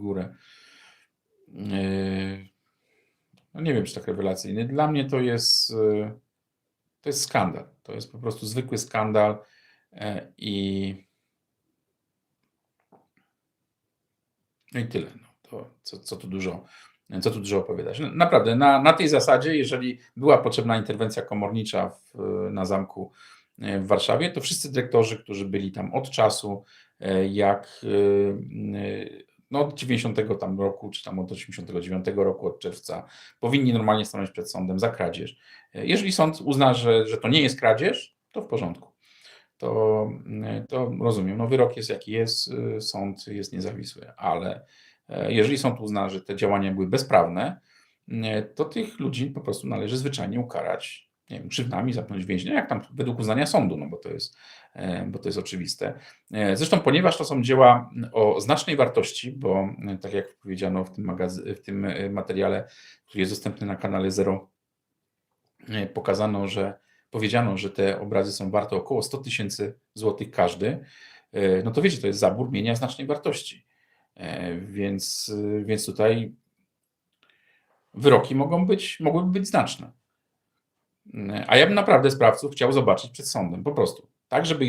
górę. Yy, No nie wiem, czy tak rewelacyjny. Dla mnie to jest, yy, to jest skandal. To jest po prostu zwykły skandal e, i no i tyle. No, to co, co tu dużo, co tu dużo opowiadać. No, Naprawdę, na, na tej zasadzie, jeżeli była potrzebna interwencja komornicza w, na zamku w Warszawie, to wszyscy dyrektorzy, którzy byli tam od czasu, jak no od 90 tam roku, czy tam od 89 roku, od czerwca, powinni normalnie stanąć przed sądem za kradzież. E, Jeżeli sąd uzna, że, że to nie jest kradzież, to w porządku. To, to rozumiem. No wyrok jest jaki jest, sąd jest niezawisły, ale e, jeżeli sąd uzna, że te działania były bezprawne, nie, to tych ludzi po prostu należy zwyczajnie ukarać, nie wiem, grzywnami, zamknąć w więzieniu, jak tam według uznania sądu, no bo to jest, e, bo to jest oczywiste. E, Zresztą, ponieważ to są dzieła o znacznej wartości, bo e, tak jak powiedziano w tym, w tym materiale, który jest dostępny na kanale Zero, pokazano, że powiedziano, że te obrazy są warte około 100 tysięcy złotych każdy, no to wiecie, to jest zabór mienia znacznej wartości. Więc, więc tutaj wyroki mogą być, mogłyby być znaczne. A ja bym naprawdę sprawców chciał zobaczyć przed sądem, po prostu. Tak, żeby ich